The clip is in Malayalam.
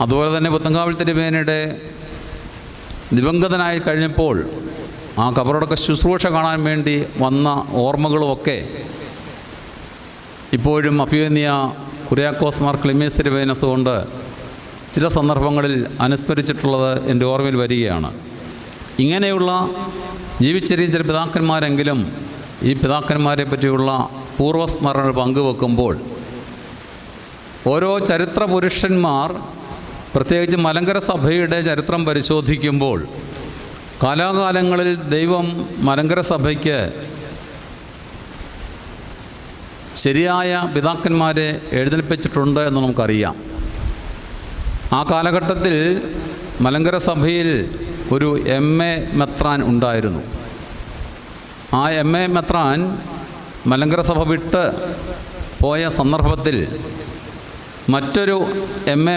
അതുപോലെ തന്നെ പുത്തങ്കാവിൽ തിരുമേനയുടെ ദിവംഗതനായി കഴിഞ്ഞപ്പോൾ ആ കബറടക്ക ശുശ്രൂഷ കാണാൻ വേണ്ടി വന്ന ഓർമ്മകളുമൊക്കെ ഇപ്പോഴും അഭിയന്യ കുര്യാക്കോസ് മാർ ക്ലിമീസ് തിരുവേനസ് കൊണ്ട് ചില സന്ദർഭങ്ങളിൽ അനുസ്മരിച്ചിട്ടുള്ളത് എന്റെ ഓർമ്മയിൽ വരികയാണ്. ഇങ്ങനെയുള്ള ജീവിച്ചിരിക്കുന്ന ചില പിതാക്കന്മാരെങ്കിലും ഈ പിതാക്കന്മാരെ പറ്റിയുള്ള പൂർവസ്മരണകൾ പങ്കുവെക്കുമ്പോൾ ഓരോ ചരിത്ര പുരുഷന്മാർ പ്രത്യേകിച്ച് മലങ്കര സഭയുടെ ചരിത്രം പരിശോധിക്കുമ്പോൾ കാലാകാലങ്ങളിൽ ദൈവം മലങ്കര സഭയ്ക്ക് ശരിയായ പിതാക്കന്മാരെ എഴുന്നേൽപ്പിച്ചിട്ടുണ്ട് എന്ന് നമുക്കറിയാം. ആ കാലഘട്ടത്തിൽ മലങ്കര സഭയിൽ ഒരു എം എ മെത്രാൻ ഉണ്ടായിരുന്നു. ആ എം എ മെത്രാൻ മലങ്കര സഭ വിട്ട് പോയ സന്ദർഭത്തിൽ മറ്റൊരു എം എ